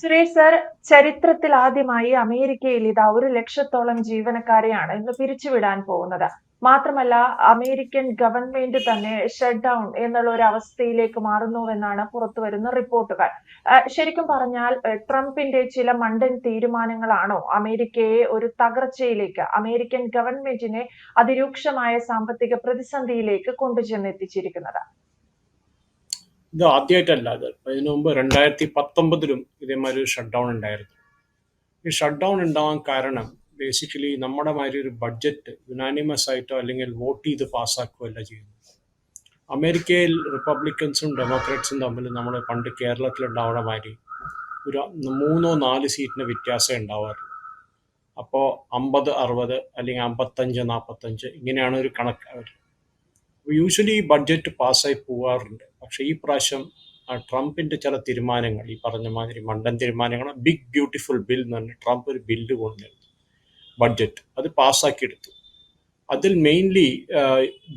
Suresh sir ചരിത്രത്തിൽ ആദ്യമായി അമേരിക്കയിൽ ഇതാ ഒരു ലക്ഷത്തോളം ജീവനക്കാരെയാണ് ഇന്ന് പിരിച്ചുവിടാൻ പോകുന്നത്. മാത്രമല്ല അമേരിക്കൻ ഗവൺമെന്റ് തന്നെ ഷട്ട് ഡൗൺ എന്നുള്ള ഒരു അവസ്ഥയിലേക്ക് മാറുന്നുവെന്നാണ് പുറത്തു വരുന്ന റിപ്പോർട്ടുകൾ. ശരിക്കും പറഞ്ഞാൽ ട്രംപിന്റെ ചില മണ്ടൻ തീരുമാനങ്ങളാണോ അമേരിക്കയെ ഒരു തകർച്ചയിലേക്ക് അമേരിക്കൻ ഗവൺമെന്റിനെ അതിരൂക്ഷമായ സാമ്പത്തിക പ്രതിസന്ധിയിലേക്ക് കൊണ്ടുചെന്നെത്തിച്ചിരിക്കുന്നത്? ഇത് ആദ്യമായിട്ടല്ല അത് അതിനു മുമ്പ് രണ്ടായിരത്തി പത്തൊമ്പതിലും ഇതേമാതിരി ഒരു ഷട്ട് ഡൗൺ ഉണ്ടായിരുന്നു. ഈ ഷട്ട് ഡൗൺ ഉണ്ടാവാൻ കാരണം ബേസിക്കലി നമ്മുടെ മാതിരി ഒരു ബഡ്ജറ്റ് യുനാനിമസ് ആയിട്ടോ അല്ലെങ്കിൽ വോട്ട് ചെയ്ത് പാസ്സാക്കുകയല്ല ചെയ്യുന്നത്. അമേരിക്കയിൽ റിപ്പബ്ലിക്കൻസും ഡെമോക്രാറ്റ്സും തമ്മിൽ നമ്മൾ പണ്ട് കേരളത്തിലുണ്ടാവുന്ന മാതിരി ഒരു മൂന്നോ നാല് സീറ്റിന് വ്യത്യാസം ഉണ്ടാവാറുള്ളൂ. അപ്പോൾ അമ്പത് അറുപത് അല്ലെങ്കിൽ അമ്പത്തഞ്ച് നാൽപ്പത്തഞ്ച് ഇങ്ങനെയാണ് ഒരു കണക്ക്. യൂഷ്വലി ഈ ബഡ്ജറ്റ് പാസ്സായി പോകാറുണ്ട് പക്ഷേ ഈ പ്രാവശ്യം ട്രംപിന്റെ ചില തീരുമാനങ്ങൾ ഈ പറഞ്ഞ മാതിരി മണ്ടൻ തീരുമാനങ്ങൾ ബിഗ് ബ്യൂട്ടിഫുൾ ബിൽ എന്ന് പറഞ്ഞ് ട്രംപ് ഒരു ബില്ല് കൊണ്ടുവന്നു ബഡ്ജറ്റ് അത് പാസ്സാക്കിയെടുത്തു അതിൽ മെയിൻലി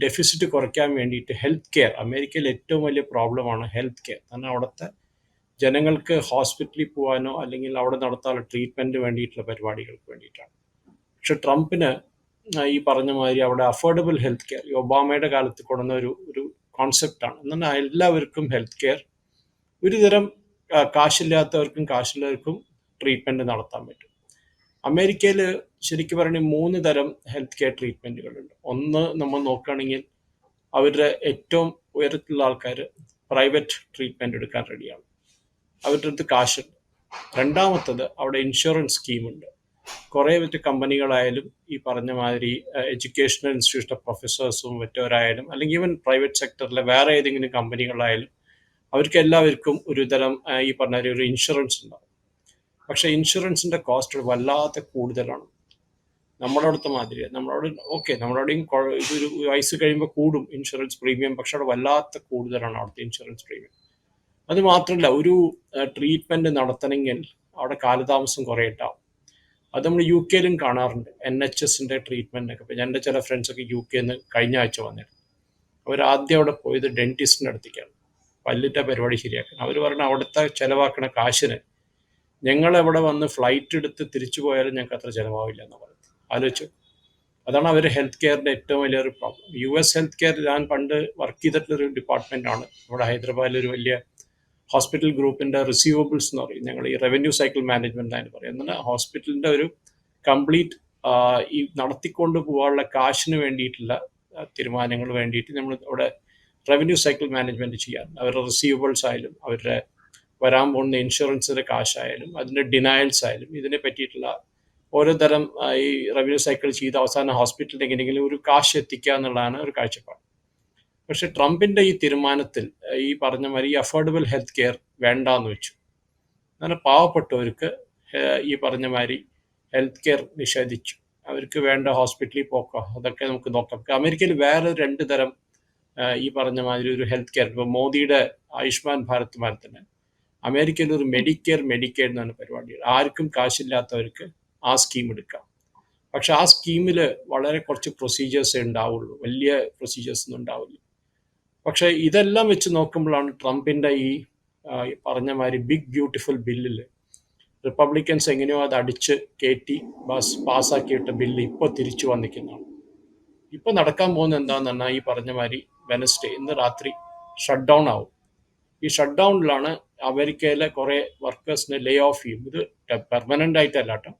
ഡെഫിസിറ്റ് കുറയ്ക്കാൻ വേണ്ടിയിട്ട് ഹെൽത്ത് കെയർ അമേരിക്കയിൽ ഏറ്റവും വലിയ പ്രോബ്ലമാണ് ഹെൽത്ത് കെയർ കാരണം അവിടുത്തെ ജനങ്ങൾക്ക് ഹോസ്പിറ്റലിൽ പോകാനോ അല്ലെങ്കിൽ അവിടെ നടത്താനുള്ള ട്രീറ്റ്മെന്റ് വേണ്ടിയിട്ടുള്ള പരിപാടികൾക്ക് വേണ്ടിയിട്ടാണ്. പക്ഷെ ട്രംപിന് ഈ പറഞ്ഞ മാതിരി അവിടെ അഫോർഡബിൾ ഹെൽത്ത് കെയർ ഈ ഒബാമയുടെ കാലത്ത് കൊണ്ടുവന്ന ഒരു ഒരു കോൺസെപ്റ്റാണ് എന്നാൽ എല്ലാവർക്കും ഹെൽത്ത് കെയർ ഒരു തരം കാശില്ലാത്തവർക്കും കാശില്ലാത്തവർക്കും ട്രീറ്റ്മെന്റ് നടത്താൻ പറ്റും. അമേരിക്കയിൽ ശരിക്കും പറയുകയാണെങ്കിൽ മൂന്ന് തരം ഹെൽത്ത് കെയർ ട്രീറ്റ്മെന്റുകളുണ്ട് ഒന്ന് നമ്മൾ നോക്കുകയാണെങ്കിൽ അവരുടെ ഏറ്റവും ഉയരത്തിലുള്ള ആൾക്കാർ പ്രൈവറ്റ് ട്രീറ്റ്മെന്റ് എടുക്കാൻ റെഡിയാണ് അവരുടെ അടുത്ത് കാശുണ്ട്. രണ്ടാമത്തത് അവിടെ ഇൻഷുറൻസ് സ്കീമുണ്ട് കുറേ മറ്റ് കമ്പനികളായാലും ഈ പറഞ്ഞ മാതിരി എഡ്യൂക്കേഷണൽ ഇൻസ്റ്റിറ്റ്യൂഷന്റെ പ്രൊഫസേഴ്സും മറ്റവരായാലും അല്ലെങ്കിൽ ഈവൻ പ്രൈവറ്റ് സെക്ടറിലെ വേറെ ഏതെങ്കിലും കമ്പനികളായാലും അവർക്ക് എല്ലാവർക്കും ഒരു തരം ഈ പറഞ്ഞ ഒരു ഇൻഷുറൻസ് ഉണ്ടാവും. പക്ഷേ ഇൻഷുറൻസിന്റെ കോസ്റ്റ് വല്ലാത്ത കൂടുതലാണ്. നമ്മുടെ അടുത്ത മാതിരി നമ്മളോട് ഓക്കെ നമ്മളവിടെയും കൊ- ഇതൊരു വയസ്സ് കഴിയുമ്പോൾ കൂടും ഇൻഷുറൻസ് പ്രീമിയം പക്ഷെ അവിടെ വല്ലാത്ത കൂടുതലാണ് അവിടുത്തെ ഇൻഷുറൻസ് പ്രീമിയം അത് മാത്രമല്ല ഒരു ട്രീറ്റ്മെന്റ് നടത്തണമെങ്കിൽ അവിടെ കാലതാമസം കുറേ ഉണ്ടാവും. അത് നമ്മൾ യു കെയിലും കാണാറുണ്ട്. എൻ എച്ച് എസിന്റെ ഒക്കെ. ഇപ്പം എന്റെ ചില ഫ്രണ്ട്സൊക്കെ യു കെയിൽ നിന്ന് കഴിഞ്ഞ ആഴ്ച വന്നിരുന്നു. അവർ ആദ്യം അവിടെ പോയത് ഡെന്റിസ്റ്റിന്റെ അടുത്തേക്കാണ്. പല്ലിന്റെ പരിപാടി ശരിയാക്കാൻ. അവർ പറഞ്ഞ അവിടുത്തെ ചിലവാക്കണ കാശിന് ഞങ്ങൾ അവിടെ വന്ന് ഫ്ലൈറ്റ് എടുത്ത് തിരിച്ചു പോയാലും ഞങ്ങൾക്ക് അത്ര ചിലവാവില്ല എന്ന് പറഞ്ഞു ആലോചിച്ചു അതാണ് അവർ ഹെൽത്ത് കെയറിന്റെ ഏറ്റവും വലിയൊരു problem U S health care ഞാൻ പണ്ട് വർക്ക് ചെയ്തിട്ടുള്ളൊരു ഡിപ്പാർട്ട്മെന്റാണ് നമ്മുടെ ഹൈദരാബാദിൽ ഒരു വലിയ ഹോസ്പിറ്റൽ ഗ്രൂപ്പിന്റെ റിസീവബിൾസ് എന്ന് പറയും. ഞങ്ങൾ ഈ റവന്യൂ സൈക്കിൾ മാനേജ്മെന്റ് ആയിട്ട് പറയും. എന്നാൽ ഹോസ്പിറ്റലിന്റെ ഒരു കംപ്ലീറ്റ് ഈ നടത്തിക്കൊണ്ട് പോകാനുള്ള കാശിന് വേണ്ടിയിട്ടുള്ള തീരുമാനങ്ങൾ വേണ്ടിയിട്ട് നമ്മൾ അവിടെ റവന്യൂ സൈക്കിൾ മാനേജ്മെന്റ് ചെയ്യാൻ അവരുടെ റിസീവബിൾസ് ആയാലും അവരുടെ വരാൻ പോകുന്ന ഇൻഷുറൻസിന്റെ കാശായാലും അതിന്റെ ഡിനയൽസ് ആയാലും ഇതിനെ പറ്റിയിട്ടുള്ള ഓരോ തരം ഈ റവന്യൂ സൈക്കിൾ ചെയ്ത് അവസാനം ഹോസ്പിറ്റലിൽ എങ്ങനെയെങ്കിലും ഒരു കാശ് എത്തിക്കുക എന്നുള്ളതാണ് ഒരു കാഴ്ചപ്പാട്. പക്ഷെ ട്രംപിന്റെ ഈ തീരുമാനത്തിൽ ഈ പറഞ്ഞ മാതിരി ഈ അഫോർഡബിൾ ഹെൽത്ത് കെയർ വേണ്ടാന്ന് വെച്ചു. അങ്ങനെ പാവപ്പെട്ടവർക്ക് ഈ പറഞ്ഞ മാതിരി ഹെൽത്ത് കെയർ നിഷേധിച്ചു. അവർക്ക് വേണ്ട ഹോസ്പിറ്റലിൽ പോക്കോ അതൊക്കെ നമുക്ക് നോക്കാം. അമേരിക്കയിൽ വേറെ രണ്ട് തരം ഈ പറഞ്ഞ മാതിരി ഒരു ഹെൽത്ത് കെയർ ഇപ്പോൾ മോദിയുടെ ആയുഷ്മാൻ ഭാരത് മാതിരി തന്നെ. അമേരിക്കയിൽ ഒരു മെഡിക്കെയർ മെഡിക്കെയർ എന്നാണ് പരിപാടി ആർക്കും കാശില്ലാത്തവർക്ക് ആ സ്കീം എടുക്കാം. പക്ഷെ ആ സ്കീമിൽ വളരെ കുറച്ച് പ്രൊസീജിയേഴ്സേ ഉണ്ടാവുള്ളൂ. വലിയ പ്രൊസീജിയേഴ്സ് ഒന്നും ഉണ്ടാവില്ല. പക്ഷെ ഇതെല്ലാം വെച്ച് നോക്കുമ്പോഴാണ് ട്രംപിന്റെ ഈ പറഞ്ഞ മാതിരി ബിഗ് ബ്യൂട്ടിഫുൾ ബില്ലിൽ റിപ്പബ്ലിക്കൻസ് എങ്ങനെയോ അത് അടിച്ച് കയറ്റി ബസ് പാസ്സാക്കിയിട്ട ബില്ല് ഇപ്പോൾ തിരിച്ചു വന്നിരിക്കുന്നതാണ്. ഇപ്പോൾ നടക്കാൻ പോകുന്ന എന്താണെന്ന് പറഞ്ഞാൽ ഈ പറഞ്ഞ മാതിരി വെനസ്ഡേ ഇന്ന് രാത്രി ഷട്ട് ഡൗൺ ആവും. ഈ ഷട്ട് ഡൗണിലാണ് അമേരിക്കയിലെ കുറേ വർക്കേഴ്സിനെ ലേ ഓഫ് ചെയ്യും. ഇത് പെർമനന്റ് ആയിട്ടല്ല കേട്ടോ.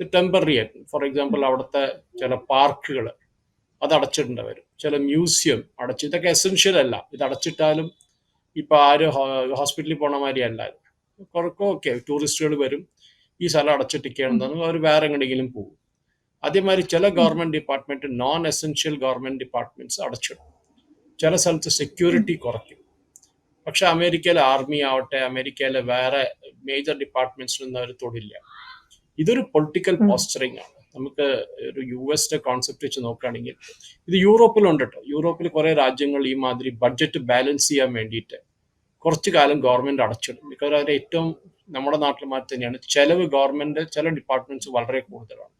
ഇത് ടെമ്പററി ആയിട്ട്. ഫോർ എക്സാമ്പിൾ അവിടുത്തെ ചില പാർക്കുകൾ അത് അടച്ചിട്ടുണ്ട് വരും ചില മ്യൂസിയം അടച്ചു ഇതൊക്കെ എസെൻഷ്യൽ അല്ല. ഇത് അടച്ചിട്ടാലും ഇപ്പൊ ആരും ഹോസ്പിറ്റലിൽ പോണ മാതിരി അല്ല ഇത്. കുറക്കും ഓക്കെ ടൂറിസ്റ്റുകൾ വരും. ഈ സ്ഥലം അടച്ചിട്ടിരിക്കുകയാണെന്ന് അവർ വേറെ എങ്ങനെയെങ്കിലും പോകും. അതേമാതിരി ചില government department non essential government departments അടച്ചിടും. ചില സ്ഥലത്ത് സെക്യൂരിറ്റി കുറയ്ക്കും. പക്ഷെ അമേരിക്കയിലെ ആർമി ആവട്ടെ അമേരിക്കയിലെ വേറെ മേജർ ഡിപ്പാർട്ട്മെന്റ്സിലൊന്നും അവർ തൊടില്ല. ഇതൊരു പൊളിറ്റിക്കൽ പോസ്റ്ററിങ് പോസ്റ്ററിംഗ് ആണ്. നമുക്ക് ഒരു യു എസിന്റെ കോൺസെപ്റ്റ് വെച്ച് നോക്കുകയാണെങ്കിൽ ഇത് യൂറോപ്പിലുണ്ട് കേട്ടോ യൂറോപ്പിൽ കുറേ രാജ്യങ്ങൾ ഈ മാതിരി ബഡ്ജറ്റ് ബാലൻസ് ചെയ്യാൻ വേണ്ടിയിട്ട് കുറച്ചു കാലം ഗവൺമെന്റ് അടച്ചിടും. ബിക്കോസ് അതിന്റെ ഏറ്റവും നമ്മുടെ നാട്ടിൽ മാറ്റി തന്നെയാണ്. ചെലവ് ഗവൺമെന്റ് ചില ഡിപ്പാർട്ട്മെന്റ്സ് വളരെ കൂടുതലാണ്.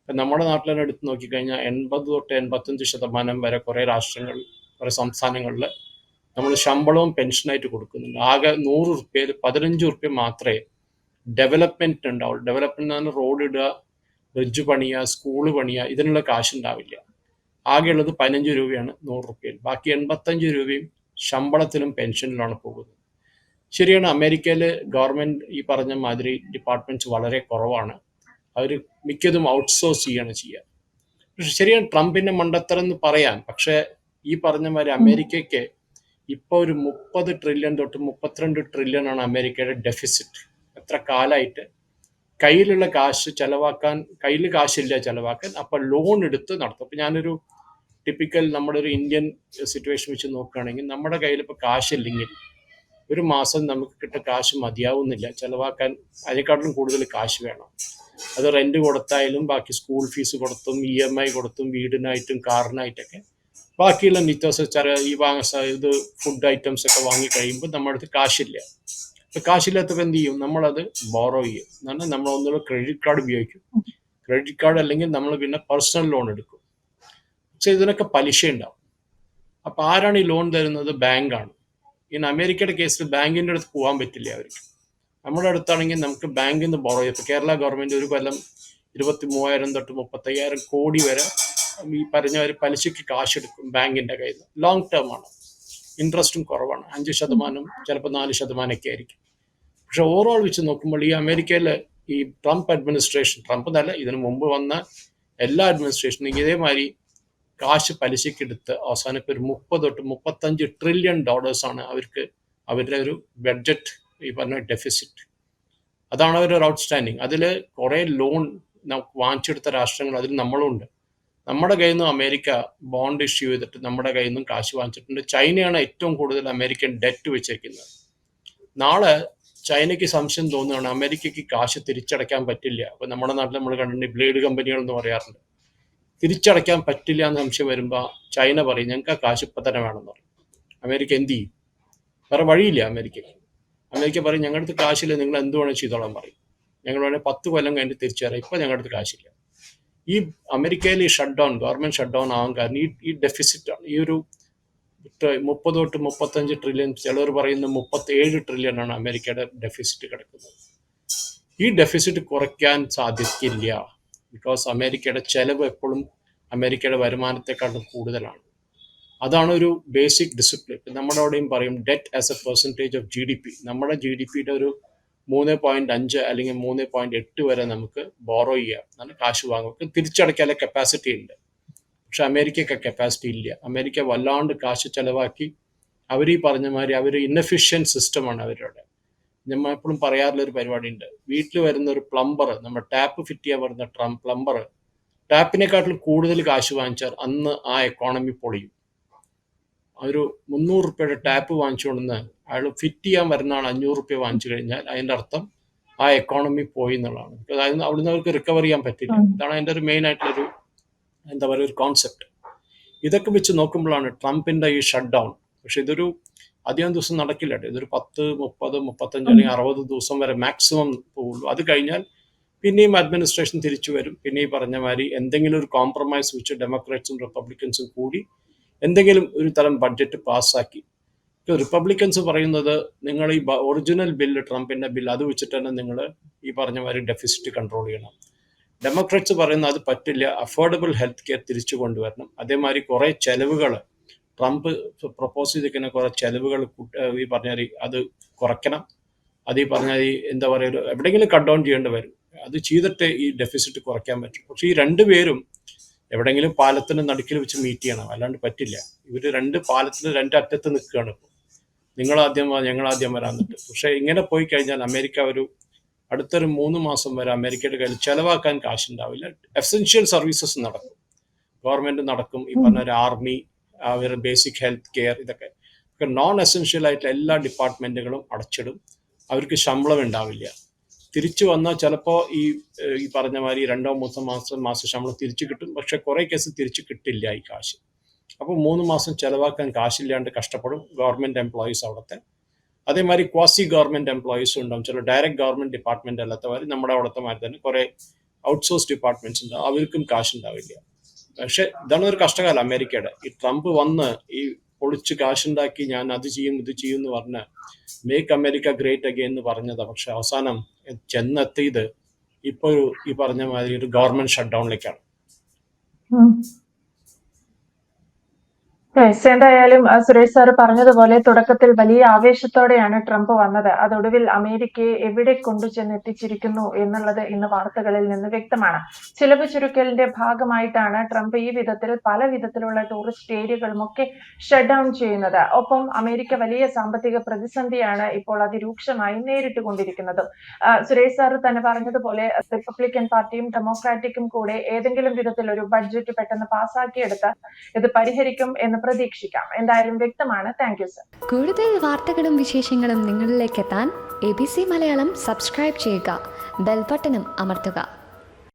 ഇപ്പം നമ്മുടെ നാട്ടിൽ തന്നെ എടുത്ത് നോക്കിക്കഴിഞ്ഞാൽ എൺപത് തൊട്ട് എൺപത്തഞ്ച് ശതമാനം വരെ കുറേ രാഷ്ട്രങ്ങൾ കുറേ സംസ്ഥാനങ്ങളിൽ നമ്മൾ ശമ്പളവും പെൻഷനായിട്ട് കൊടുക്കുന്നുണ്ട്. ആകെ നൂറ് റുപ്യയിൽ പതിനഞ്ച് റുപ്യ മാത്രമേ ഡെവലപ്മെന്റ് ഉണ്ടാവുള്ളൂ. ഡെവലപ്മെന്റ് റോഡ് ഇടുക ബ്രിഡ്ജ് പണിയുക സ്കൂൾ പണിയുക ഇതിനുള്ള കാശ് ഉണ്ടാവില്ല ആകെയുള്ളത് പതിനഞ്ച് രൂപയാണ് നൂറ് റുപ്യയിൽ ബാക്കി എൺപത്തഞ്ച് രൂപയും ശമ്പളത്തിലും പെൻഷനിലാണ് പോകുന്നത്. ശരിയാണ് അമേരിക്കയിൽ ഗവൺമെന്റ് ഈ പറഞ്ഞ മാതിരി ഡിപ്പാർട്ട്മെന്റ്സ് വളരെ കുറവാണ്. അവർ മിക്കതും ഔട്ട്സോഴ്സ് ചെയ്യാണ് ചെയ്യുക. പക്ഷെ ശരിയാണ് ട്രംപിന്റെ മണ്ടത്തരം എന്ന് പറയാം. പക്ഷേ ഈ പറഞ്ഞ മാതിരി അമേരിക്കയ്ക്ക് ഇപ്പോൾ ഒരു മുപ്പത് ട്രില്യൺ തൊട്ട് മുപ്പത്തിരണ്ട് ട്രില്യൺ ആണ് അമേരിക്കയുടെ ഡെഫിസിറ്റ് എത്ര കാലമായിട്ട് കയ്യിലുള്ള കാശ് ചെലവാക്കാൻ കയ്യിൽ കാശില്ല ചെലവാക്കാൻ അപ്പം ലോൺ എടുത്ത് നടത്തും. അപ്പം ഞാനൊരു ടിപ്പിക്കൽ നമ്മുടെ ഒരു ഇന്ത്യൻ സിറ്റുവേഷൻ വെച്ച് നോക്കുകയാണെങ്കിൽ നമ്മുടെ കയ്യിൽ ഇപ്പോൾ കാശില്ലെങ്കിൽ ഒരു മാസം നമുക്ക് കിട്ട കാശ് മതിയാവുന്നില്ല. ചെലവാക്കാൻ അതിനെക്കാട്ടിലും കൂടുതൽ കാശ് വേണം. അത് റെന്റ് കൊടുത്തായാലും ബാക്കി സ്കൂൾ ഫീസ് കൊടുത്തും ഇ എം ഐ കൊടുത്തും വീടിനായിട്ടും കാറിനായിട്ടൊക്കെ ബാക്കിയുള്ള നിത്യാവസര ഈ വാങ്ങ ഇത് ഫുഡ് ഐറ്റംസ് ഒക്കെ വാങ്ങി കഴിയുമ്പോൾ നമ്മുടെ അടുത്ത് കാശില്ല. കാശില്ലാത്തപ്പോൾ എന്ത് ചെയ്യും? നമ്മളത് ബോറോ ചെയ്യും. എന്ന് പറഞ്ഞാൽ നമ്മൾ ഒന്നുകൂടെ ക്രെഡിറ്റ് കാർഡ് ഉപയോഗിക്കും. ക്രെഡിറ്റ് കാർഡ് അല്ലെങ്കിൽ നമ്മൾ പിന്നെ പേഴ്സണൽ ലോൺ എടുക്കും. പക്ഷെ ഇതിനൊക്കെ പലിശ ഉണ്ടാവും അപ്പൊ ആരാണ് ഈ ലോൺ തരുന്നത്? ബാങ്കാണ് ഇനി അമേരിക്കയുടെ കേസിൽ ബാങ്കിന്റെ അടുത്ത് പോകാൻ പറ്റില്ല അവർക്ക്. നമ്മുടെ അടുത്താണെങ്കിൽ നമുക്ക് ബാങ്കിൽ നിന്ന് ബോറോ ചെയ്യും. ഇപ്പൊ കേരള ഗവൺമെന്റ് ഒരു കൊല്ലം ഇരുപത്തി മൂവായിരം തൊട്ട് മുപ്പത്തയ്യായിരം കോടി വരെ ഈ പറഞ്ഞ ഒരു പലിശയ്ക്ക് കാശെടുക്കും ബാങ്കിന്റെ കയ്യിൽ നിന്ന് ലോങ് ടേം ആണ് ഇൻട്രസ്റ്റും കുറവാണ്. അഞ്ച് ശതമാനം ചിലപ്പോൾ നാല് ശതമാനമൊക്കെ ആയിരിക്കും. പക്ഷെ ഓവറോൾ വെച്ച് നോക്കുമ്പോൾ ഈ അമേരിക്കയിലെ ഈ ട്രംപ് അഡ്മിനിസ്ട്രേഷൻ ട്രംപ് എന്നല്ല ഇതിനു മുമ്പ് വന്ന എല്ലാ അഡ്മിനിസ്ട്രേഷനും ഇതേമാതിരി കാശ് പലിശക്കെടുത്ത് അവസാനം ഇപ്പോൾ ഒരു മുപ്പത് തൊട്ട് മുപ്പത്തഞ്ച് ട്രില്യൺ ഡോളേഴ്സാണ് അവർക്ക് അവരുടെ ഒരു ബഡ്ജറ്റ് ഈ പറഞ്ഞ ഡെഫിസിറ്റ് അതാണ് അവരുടെ ഒരു ഔട്ട്സ്റ്റാൻഡിങ് അതിൽ കുറേ ലോൺ വാങ്ങിച്ചെടുത്ത രാഷ്ട്രങ്ങൾ അതിൽ നമ്മളും ഉണ്ട്. നമ്മുടെ കയ്യിൽ നിന്നും അമേരിക്ക ബോണ്ട് ഇഷ്യൂ ചെയ്തിട്ട് നമ്മുടെ കയ്യിൽ നിന്നും കാശ് വാങ്ങിച്ചിട്ടുണ്ട്. ചൈനയാണ് ഏറ്റവും കൂടുതൽ അമേരിക്കൻ ഡെറ്റ് വെച്ചേക്കുന്നത്. നാളെ ചൈനയ്ക്ക് സംശയം തോന്നുകയാണ് അമേരിക്കയ്ക്ക് കാശ് തിരിച്ചടയ്ക്കാൻ പറ്റില്ല. അപ്പൊ നമ്മുടെ നാട്ടിൽ നമ്മൾ കണ്ടിട്ടുണ്ട് ബ്ലേഡ് കമ്പനികൾ എന്ന് പറയാറുണ്ട്. തിരിച്ചടയ്ക്കാൻ പറ്റില്ല എന്ന് സംശയം വരുമ്പോൾ ചൈന പറയും ഞങ്ങൾക്ക് ആ കാശ് ഇപ്പം തന്നെ വേണമെന്ന് പറയും. അമേരിക്ക എന്ത് ചെയ്യും? വേറെ വഴിയില്ല അമേരിക്കയ്ക്ക് അമേരിക്ക പറയും ഞങ്ങളുടെ അടുത്ത് കാശില്ല നിങ്ങൾ എന്ത് വേണേൽ ചെയ്തോളാൻ പറയും. ഞങ്ങൾ വേണേൽ പത്ത് കൊല്ലം കഴിഞ്ഞിട്ട് തിരിച്ചു തരാം ഇപ്പം ഞങ്ങളുടെ അടുത്ത് കാശില്ല. ഈ അമേരിക്കയിൽ ഈ shut down government shut down ആവാൻ കാരണം ഈ ഈ ഡെഫിസിറ്റ് ഈ ഒരു മുപ്പത് തൊട്ട് മുപ്പത്തഞ്ച് ട്രില്യൺ ചിലർ പറയുന്ന മുപ്പത്തേഴ് ട്രില്യൺ ആണ് അമേരിക്കയുടെ ഡെഫിസിറ്റ് കിടക്കുന്നത്. ഈ ഡെഫിസിറ്റ് കുറയ്ക്കാൻ സാധിക്കില്ല. ബിക്കോസ് അമേരിക്കയുടെ ചെലവ് എപ്പോഴും അമേരിക്കയുടെ വരുമാനത്തെക്കാളും കൂടുതലാണ്. അതാണ് ഒരു ബേസിക് ഡിസിപ്ലിൻ നമ്മുടെ അവിടെയും പറയും debt as a percentage of G D P നമ്മുടെ ജി ഡി പിയുടെ ഒരു മൂന്ന് പോയിന്റ് അഞ്ച് അല്ലെങ്കിൽ മൂന്ന് പോയിന്റ് എട്ട് വരെ നമുക്ക് ബോറോ ചെയ്യാം. നല്ല കാശ് വാങ്ങും. തിരിച്ചടയ്ക്കാനുള്ള കപ്പാസിറ്റി ഉണ്ട്. പക്ഷെ അമേരിക്കയ്ക്ക് കപ്പാസിറ്റി ഇല്ല. അമേരിക്ക വല്ലാണ്ട് കാശ് ചെലവാക്കി അവർ ഈ പറഞ്ഞ മാതിരി അവർ ഇന്നഫിഷ്യന്റ് സിസ്റ്റമാണ് അവരുടെ. നമ്മൾ എപ്പോഴും പറയാറുള്ള ഒരു പരിപാടി ഉണ്ട് വീട്ടിൽ വരുന്ന ഒരു പ്ലംബർ നമ്മുടെ ടാപ്പ് ഫിറ്റ് ചെയ്യാൻ വരുന്ന ട്രം പ്ലംബർ ടാപ്പിനെക്കാട്ടിലും കൂടുതൽ കാശ് വാങ്ങിച്ചാൽ അന്ന് ആ എക്കോണമി പൊളിയും. ഒരു മുന്നൂറ് റുപ്യയുടെ ടാപ്പ് വാങ്ങിച്ചുകൊണ്ടെന്ന് അയാൾ ഫിറ്റ് ചെയ്യാൻ വരുന്ന ആൾ അഞ്ഞൂറ് റുപ്യ വാങ്ങിച്ചു കഴിഞ്ഞാൽ അതിന്റെ അർത്ഥം ആ എക്കോണമി പോയി എന്നുള്ളതാണ്. അതായത് അവിടുന്ന് അവർക്ക് റിക്കവർ ചെയ്യാൻ പറ്റില്ല. ഇതാണ് അതിന്റെ ഒരു മെയിൻ ആയിട്ടുള്ളൊരു എന്താ പറയുക ഒരു കോൺസെപ്റ്റ് ഇതൊക്കെ വെച്ച് നോക്കുമ്പോഴാണ് ട്രംപിന്റെ ഈ ഷട്ട് ഡൗൺ പക്ഷെ ഇതൊരു അധികം ദിവസം നടക്കില്ല ഇതൊരു പത്ത് മുപ്പത് മുപ്പത്തഞ്ച് അല്ലെങ്കിൽ അറുപത് ദിവസം വരെ മാക്സിമം പോകുള്ളൂ അത് കഴിഞ്ഞാൽ പിന്നെയും അഡ്മിനിസ്ട്രേഷൻ തിരിച്ചു വരും. പിന്നെ ഈ പറഞ്ഞ മാതിരി എന്തെങ്കിലും ഒരു കോംപ്രമൈസ് വെച്ച് ഡെമോക്രാറ്റ്സും റിപ്പബ്ലിക്കൻസും കൂടി എന്തെങ്കിലും ഒരു തരം ബഡ്ജറ്റ് പാസ്സാക്കി റിപ്പബ്ലിക്കൻസ് പറയുന്നത് നിങ്ങൾ ഈ ഒറിജിനൽ ബില്ല് ട്രംപിന്റെ ബില്ല് അത് വെച്ചിട്ട് തന്നെ നിങ്ങൾ ഈ പറഞ്ഞ മാതിരി ഡെഫിസിറ്റ് കൺട്രോൾ ചെയ്യണം. ഡെമോക്രാറ്റ്സ് പറയുന്നത് അത് പറ്റില്ല. അഫോർഡബിൾ ഹെൽത്ത് കെയർ തിരിച്ചു കൊണ്ടുവരണം. അതേമാതിരി കുറേ ചെലവുകൾ ട്രംപ് പ്രപ്പോസ് ചെയ്തിരിക്കുന്ന കുറേ ചെലവുകൾ ഈ പറഞ്ഞാൽ അത് കുറയ്ക്കണം. അത് ഈ പറഞ്ഞാൽ എന്താ പറയുക എവിടെയെങ്കിലും കട്ട് ഡൗൺ ചെയ്യേണ്ടി വരും. അത് ചെയ്തിട്ട് ഈ ഡെഫിസിറ്റ് കുറയ്ക്കാൻ പറ്റും. പക്ഷേ ഈ രണ്ടുപേരും എവിടെയെങ്കിലും പാലത്തിന് നടുക്കിൽ വെച്ച് മീറ്റ് ചെയ്യണം. അല്ലാണ്ട് പറ്റില്ല. ഇവർ രണ്ട് പാലത്തിന് രണ്ട് അറ്റത്ത് നിൽക്കുകയാണ് ഇപ്പോൾ നിങ്ങൾ ആദ്യം ഞങ്ങൾ ആദ്യം വരാന്നിട്ട് പക്ഷേ ഇങ്ങനെ പോയി കഴിഞ്ഞാൽ അമേരിക്ക ഒരു അടുത്തൊരു മൂന്ന് മാസം വരെ അമേരിക്കയുടെ കയ്യിൽ ചെലവാക്കാൻ കാശുണ്ടാവില്ല. എസെൻഷ്യൽ സർവീസസ് നടക്കും. ഗവൺമെന്റ് നടക്കും. ഈ പറഞ്ഞ ഒരു ആർമി അവരുടെ ബേസിക് ഹെൽത്ത് കെയർ ഇതൊക്കെ. നോൺ എസെൻഷ്യൽ ആയിട്ടുള്ള എല്ലാ ഡിപ്പാർട്ട്മെന്റുകളും അടച്ചിടും. അവർക്ക് ശമ്പളം ഉണ്ടാവില്ല. തിരിച്ചു വന്നാൽ ചിലപ്പോൾ ഈ ഈ പറഞ്ഞ മാതിരി രണ്ടോ മൂന്നോ മാസം മാസം ശമ്പളം തിരിച്ചു കിട്ടും. പക്ഷെ കുറേ കേസ് തിരിച്ചു കിട്ടില്ല ഈ കാശ്. അപ്പോൾ മൂന്ന് മാസം ചെലവാക്കാൻ കാശില്ലാണ്ട് കഷ്ടപ്പെടും ഗവൺമെന്റ് എംപ്ലോയീസ് അവിടുത്തെ. അതേമാതിരി ക്വാസി ഗവൺമെന്റ് എംപ്ലോയീസും ഉണ്ടാവും. ചില ഡയറക്റ്റ് ഗവൺമെന്റ് ഡിപ്പാർട്ട്മെന്റ് അല്ലാത്തവർ നമ്മുടെ അവിടുത്തെ മാതിരി തന്നെ കുറേ ഔട്ട്സോഴ്സ് ഡിപ്പാർട്ട്മെന്റ്സ് ഉണ്ടാവും. അവർക്കും കാശ് ഉണ്ടാവില്ല പക്ഷെ ഇതാണ് ഒരു കഷ്ടകാലം അമേരിക്കയുടെ. ഈ ട്രംപ് വന്ന് ഈ പൊളിച്ച് കാശുണ്ടാക്കി ഞാൻ അത് ചെയ്യും ഇത് ചെയ്യും എന്ന് പറഞ്ഞ് മേക്ക് അമേരിക്ക ഗ്രേറ്റ് അഗെയിൻ എന്ന് പറഞ്ഞതാ. പക്ഷെ അവസാനം ചെന്നെത്തിയത് ഇപ്പോൾ ഈ പറഞ്ഞ മാതിരി ഒരു ഗവൺമെന്റ് ഷട്ട് ഡൗണിലേക്കാണ് Yes, എന്തായാലും സുരേഷ് സാർ പറഞ്ഞതുപോലെ തുടക്കത്തിൽ വലിയ ആവേശത്തോടെയാണ് ട്രംപ് വന്നത്. അതൊടുവിൽ അമേരിക്കയെ എവിടെ കൊണ്ടുചെന്ന് എത്തിച്ചിരിക്കുന്നു എന്നുള്ളത് ഇന്ന് വാർത്തകളിൽ നിന്ന് വ്യക്തമാണ്. ചിലവ് ചുരുക്കലിന്റെ ഭാഗമായിട്ടാണ് ട്രംപ് ഈ വിധത്തിൽ പല വിധത്തിലുള്ള ടൂറിസ്റ്റ് ഏരിയകളും ഒക്കെ ഷട്ട് ഡൗൺ ചെയ്യുന്നത്. ഒപ്പം അമേരിക്ക വലിയ സാമ്പത്തിക പ്രതിസന്ധിയാണ് ഇപ്പോൾ അതിരൂക്ഷമായി നേരിട്ട് കൊണ്ടിരിക്കുന്നത്. സുരേഷ് സാർ തന്നെ പറഞ്ഞതുപോലെ റിപ്പബ്ലിക്കൻ പാർട്ടിയും ഡെമോക്രാറ്റിക്കും കൂടെ ഏതെങ്കിലും വിധത്തിൽ ഒരു ബഡ്ജറ്റ് പെട്ടെന്ന് പാസ്സാക്കിയെടുത്ത് ഇത് പരിഹരിക്കും എന്ന് പ്രതീക്ഷിക്കാം. എന്തായാലും വ്യക്തമാണ്. താങ്ക് യു സർ കൂടുതൽ വാർത്തകളും വിശേഷങ്ങളും നിങ്ങളിലേക്ക് എത്താൻ A B C Malayalam subscribe ചെയ്യുക. ബെൽബട്ടനും അമർത്തുക.